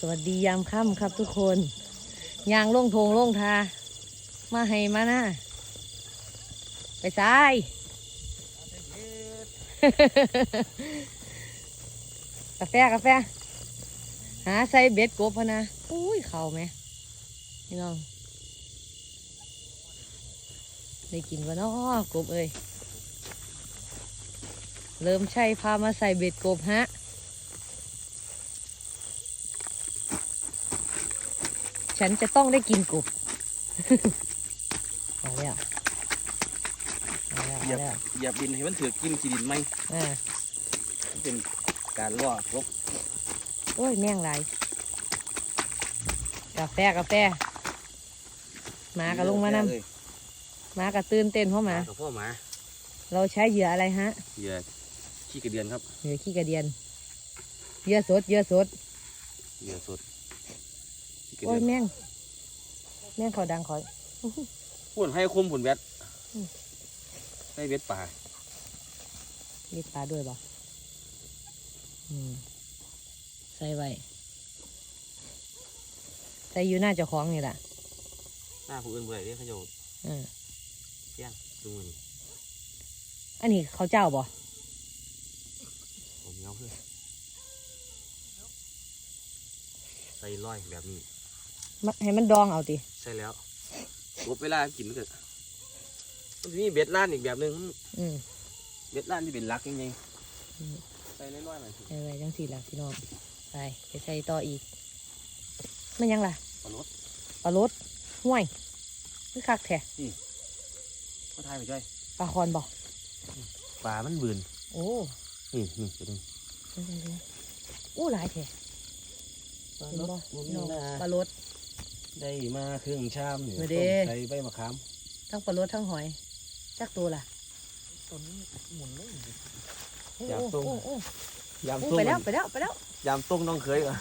สวัสดียามค่ำครับทุกคนยางล่งทงล่งทา มาให้มานะไปซ้าย กาแฟกาแฟ หาใส่เบ็ดกบพนะอุ้ยเข่าไหมพี่น้องได้กินวะนาะกบเอ้ยเริ่มใช่พามาใส่เบ็ดกบฮะ ฉันจะต้องได้กินกบเอาแล้วเอาแล้วเหยียเอาบแล้วเหยียบดินให้มันถือกินขีดินไหมอ่า มันเป็นการล่อครบโอ้ยแม่งไหลายกาแฟกาแฟหมากระลงมานำเลยหมากระตื่นเต้นเพราะหมา กับพ่อหมาเราใช้เหยื่ออะไรฮะเหยื่อขี้กระเดียนครับเหยื่อขี้กระเดียนเหยื่อสดเหยื่อสดเหยื่อสดขี้ กระโอ้เดียยนแม่งแม่งเขาดังขอยพูดให้คมผุนแวดอืมให้เวทป่ามีปลาด้วยบ่อืมใส่ไว้ใส่อยู่หน้าเจ้าของนี่แหละหน้าผู้อื่นบ่ได้เด้เขาโยอืมเพี้ยงดูมือนี่อันนี้เขาวเจ้าบ่ผมเงาเพื่อนใส่ร้อยแบบนี้ มะให้มันดองเอาติใช่แล้วกบเวลากินมันก็มันจะมีเบ็ดล้านอีกแบบหนึงอืมเบ็ดล้านที่เป็นหลักยังไงอืมใส่น้อยๆหน่อยสิใส่ไว้จังสี่ละพี่น้องไปไปใส่ต่ออีกมันยังล่ะปลาลดปลารสห่วยคือคักแท้ก็ทายไปจ้อยปลาคอนบ่ปลามันบืนโอ้นี่นี่ไปดูเดี๋ยวๆๆอู้หลายแท้เห็นบ่พี่น้องปลารส ได้มาเครื่องชามเนี่ยมาเด้ต้มใส่ใบมะขามทั้งปลารสทั้งหอยจักตัวล่ะต้นหมุนเลยโอ้อยากโอ้ส่งโอ้โอ้ยามโอ้ต้มไปแล้วไปแล้วไปแล้ว ยามต้มน้องเคยเหรอ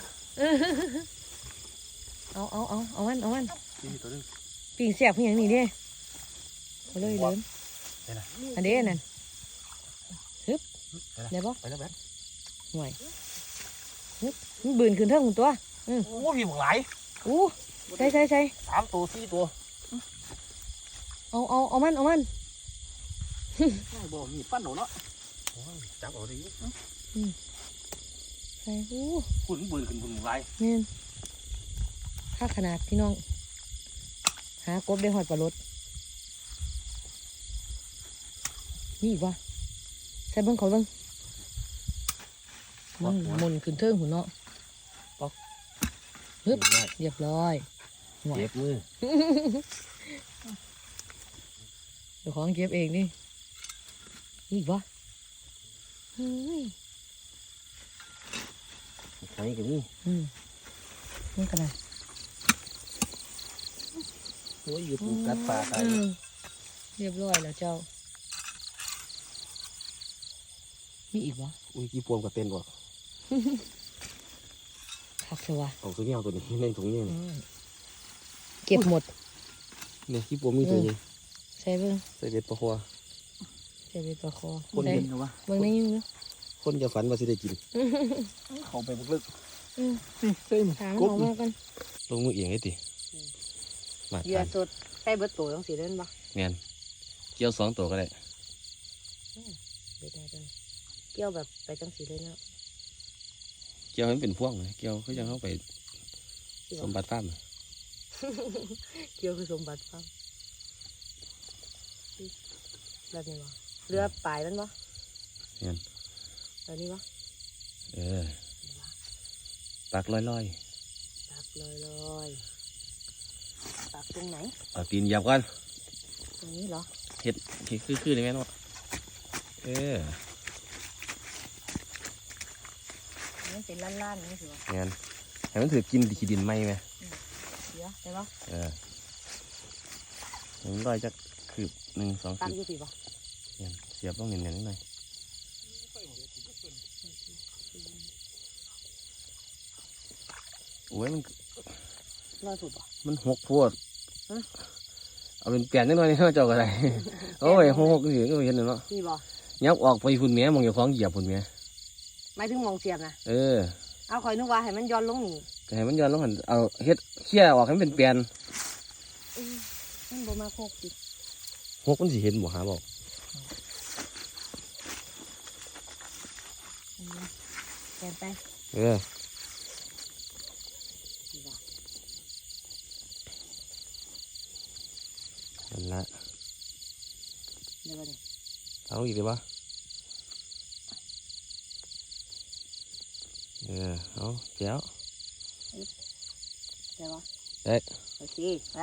เอาเอาเอาเอามันเอามันนี่ตัวนึงปิ่งเสียบเพียงนี้เด้เอาเลยเลยไปนะอันเด้นั่นฮึบไปละได้บ่ไปแล้วแบทห่วยฮึบมันบืนขึ้นเทิงตัวโอ้พี่บอกหลายอู้ ใส่ใส่ใส่สามตัวสี่ตัว เอาเอาเอามันเอามันไม่บอกมีปั้นหนูเนาะโอ้ยจับเอาดิใส่อู้คุณบืนขึ้นคุณหลายเน่นค่าขนาดพี่น้อง หากบได้หอดปลารสนี่อีกวะใส่เบิ้งเขาเบิ้งมันหมุนขึ้นเทิงหุ่นเนาะฮึบเรียบร้อยหวย เจ็บมือเดี๋ยวของเก็บเองนี่นี่อีกวะเฮ้ยใครกับนี่อืมนี่กันนะโอ้ยอยู่ปูกัดปลาตายอืมเรียบร้อยแล้วเจ้า มีอีกวะอุ้ยกี่ปวมกับเต้นบ่คักเชียววะเอาตัวนี้เอาตัวนี้ในถุงนี่อืม เก็บหมดเนี่ยกี่ปวมมีตัวนี้ใส่เบิ้งใส่เบ็ดปลาคัวใส่ไปประคอคนใส่เห็นเหรอวะเบิ้งในยิ้มเนาะคนจะฝันว่าสิได้กิน เขาไปบุกลึกอืมนี่เส้นถามกอบอกมากันลงมือเอียงไอ้ติมาเหยื่อทานสดใส่เบิดตัวต้องสีเล่นปะแมนเกี่ยวสองตัวก็ได้เด็ดแน่จังเกี่ยวแบบไปจังสีเลยเนาะเกี่ยวให้มันเป็นพ่วงเลยเกี่ยวเขาจะเข้าไปสิสบ่มบัติฟาร์ม เกี่ยวคือสมบัติฟังแบบนี้วะเรือปลายมันปะแม่นแบบนี้ปะเออปักลอยตักลอยลอยตักตรงไหนๆเอาตีนเหยับก่อนตรงนี้เหรอเฮ็ดเฮ็ดคือๆได้ไหมเนาะเออมันเป็นล้านๆอย่างนี้สิวะแมนให้มันถือกินขี้ดินไหมไหม เดี๋ยวได้ปะเออให้มันลอยจักคืบหนึ่งสองตักคืบอยู่สิปะแม่นเสียบต้องเน้นๆนิดหน่อยโอ้ยมันลอยสุดปะมันหกโพดฮะเอาเป็นแปลนนิดหน่อยนี่เจ้าก็ได้โอ้ยหกหกสิก็เห็นแล้วเนาะนี่ปะยับออกไปพุ่นเมียมองอย่าฟ้องเหยียบพุ่นเมียหมายถึงมองเสียบนะเออ เอาข่อยนึกว่าให้มันย้อนลงนี่ก็ให้มันย้อนลงหันเอาเฮ็ดเคี่ยออกให้มันเป็นแปลนเออมันบ่มาโคกดิหกมันสิเห็นบ่หาบอกแกนไปเออดีกว่านั่นละเดี๋ยวบ่เนี่ยเอาอีกเลยปะเออเอาแจ๋วเดี๋ยวบ่เอ๊ะ โอเคไป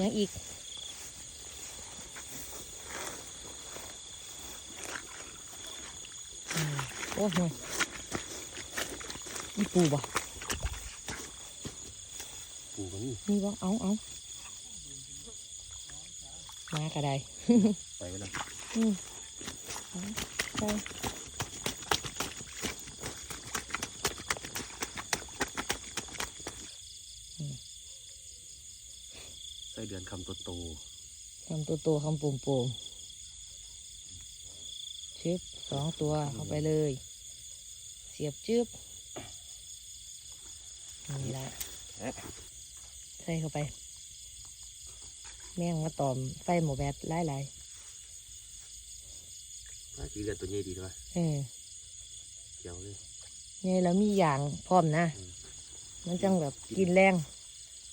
ยังอีกอืมโอ้ยนี่ปูบ่ปูกันนี่นี่บ่เอาเอามากระไดไปกันนะอืมเอาใส่ใส่เดือนคำโตโตทำตัวโตคำปุ่มปุ่มชึบสองตัวเข้าไปเลย เสียบจึบนี่ละเอ๊ะใส่เข้าไป แม่งมาตอมไฟหมูแบดไล่ไล่มา สีเดือนตัวใหญ่ดีใช่ปะเออเจียวเลยไงแล้วมีอย่างพร้อมนะอืมมันจังแบบกินแรง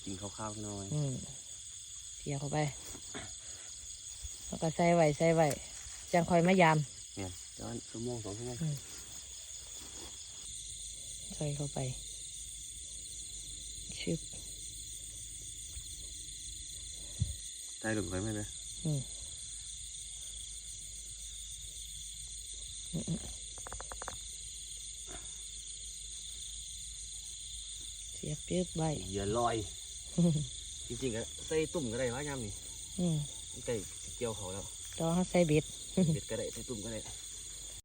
กินข้าวๆหน่อยอืมเสียบเข้าไปแล้วก็ใส่ไว้ใส่ไว้จังคอยมายามเนี่ยเดี๋ยวชั่วโมงสองชั่วโมงใส่เข้าไปชึบใจหลุดไปไหมเนี่ยอืม เสียบจึบไว้เหยื่อลอย จริงๆอะใส่ตุ่มก็ได้วะยามนี่อืมใส่เกี่ยวเขาแล้วต่อเขาใส่เบ็ดเบ็ดก็ได้ใส่ตุ่มก็ได้